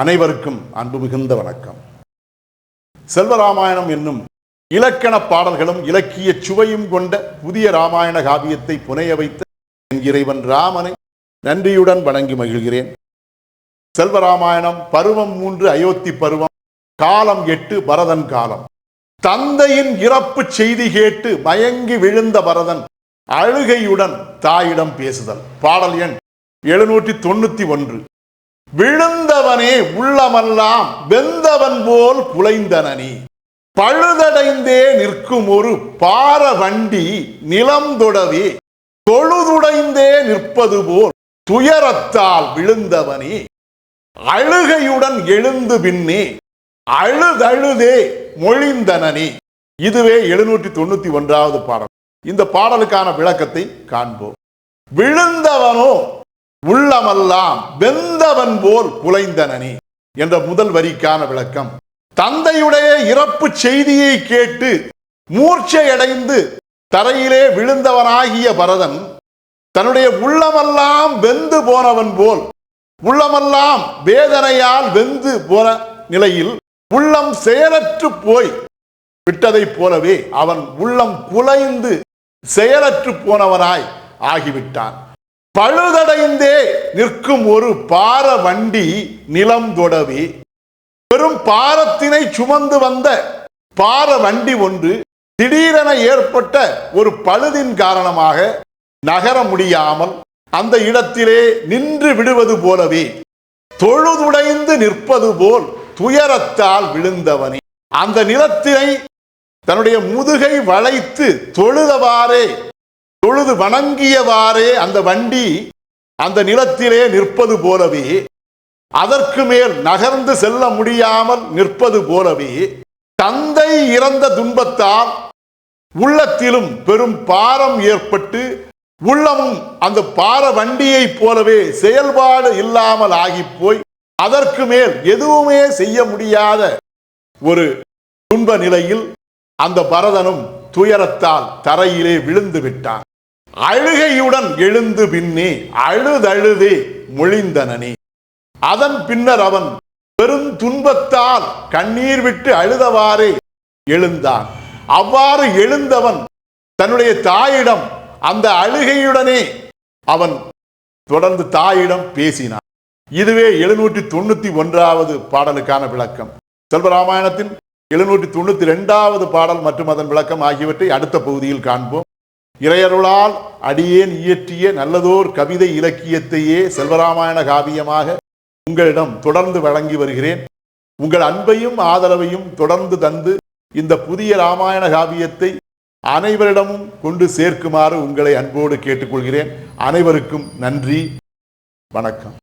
அனைவருக்கும் அன்பு மிகுந்த வணக்கம். செல்வராமாயணம் என்னும் இலக்கண பாடல்களும் இலக்கிய சுவையும் கொண்ட புதிய ராமாயண காவியத்தை புனைய வைத்த என் இறைவன் ராமனை நன்றியுடன் வணங்கி மகிழ்கிறேன். செல்வராமாயணம் பருவம் மூன்று அயோத்தி பருவம் காலம் எட்டு பரதன் காலம். தந்தையின் இறப்பு செய்தி கேட்டு மயங்கி விழுந்த பரதன் அழுகையுடன் தாயிடம் பேசுதல். பாடல் எண் எழுநூற்றி தொண்ணூத்தி ஒன்று. விழுந்தவனே உள்ளமெல்லாம் வெந்தவன் போல் புலைந்தனனி பழுதடைந்தே நிற்கும் ஒரு பார வண்டி நிலம் தொடவே தொழுதுடைந்தே நிற்பது போல் துயரத்தால் விழுந்தவனே. அழுகையுடன் எழுந்து பின்னே அழுதழுதே மொழிந்தனனே. இதுவே எழுநூற்றி தொண்ணூத்தி ஒன்றாவது பாடல். இந்த பாடலுக்கான விளக்கத்தை காண்போம். விழுந்தவனோ உள்ளமெல்லாம் வெந்தவன் போல் குலைந்தனனி என்ற முதல் வரிக்கான விளக்கம். தந்தையுடைய இறப்பு செய்தியை கேட்டு மூர்ச்சையடைந்து தரையிலே விழுந்தவனாகிய பரதன் தன்னுடைய உள்ளமெல்லாம் வெந்து போனவன் போல் உள்ளமெல்லாம் வேதனையால் வெந்து போன நிலையில் உள்ளம் செயலற்று போய் விட்டதைப் போலவே அவன் உள்ளம் குலைந்து செயலற்று போனவனாய் ஆகிவிட்டான். பழுதடைந்தே நிற்கும் ஒரு பார வண்டி நிலம் தொடவி பெரும் பாரத்தினை சுமந்து வந்த பார வண்டி ஒன்று திடீரென ஏற்பட்ட ஒரு பழுதின் காரணமாக நகர முடியாமல் அந்த இடத்திலே நின்று விடுவது போலவே தொழுதுடைந்து நிற்பது போல் துயரத்தால் விழுந்தவனே. அந்த நிலத்தினை தன்னுடைய முதுகை வளைத்து தொழுதவாறே தொழுது வணங்கியவாறே அந்த வண்டி அந்த நிலத்திலே நிற்பது போலவே அதற்கு மேல் நகர்ந்து செல்ல முடியாமல் நிற்பது போலவே தந்தை இறந்த துன்பத்தால் உள்ளத்திலும் பெரும் பாரம் ஏற்பட்டு உள்ளமும் அந்த பார வண்டியைப் போலவே செயல்பாடு இல்லாமல் ஆகிப் போய் அதற்கு மேல் எதுவுமே செய்ய முடியாத ஒரு துன்ப நிலையில் அந்த பரதனும் துயரத்தால் தரையிலே விழுந்து விட்டான். அழுகையுடன் எழுந்து பின்னே அழுதழுதே மொழிந்தனனே. அதன் பின்னர் அவன் பெரும் துன்பத்தால் கண்ணீர் விட்டு அழுதவாறே எழுந்தான். அவ்வாறு எழுந்தவன் தன்னுடைய தாயிடம் அந்த அழுகையுடனே அவன் தொடர்ந்து தாயிடம் பேசினான். இதுவே எழுநூற்றி தொண்ணூத்தி ஒன்றாவது பாடலுக்கான விளக்கம். செல்வராமாயணத்தின் எழுநூற்றி தொண்ணூத்தி ரெண்டாவது பாடல் மற்றும் அதன் விளக்கம் ஆகியவற்றை அடுத்த பகுதியில் காண்போம். இறையருளால் அடியேன் இயற்றிய நல்லதோர் கவிதை இலக்கியத்தையே செல்வராமாயண காவியமாக உங்களிடம் தொடர்ந்து வழங்கி வருகிறேன். உங்கள் அன்பையும் ஆதரவையும் தொடர்ந்து தந்து இந்த புதிய ராமாயண காவியத்தை அனைவரிடமும் கொண்டு சேர்க்குமாறு உங்களை அன்போடு கேட்டுக்கொள்கிறேன். அனைவருக்கும் நன்றி. வணக்கம்.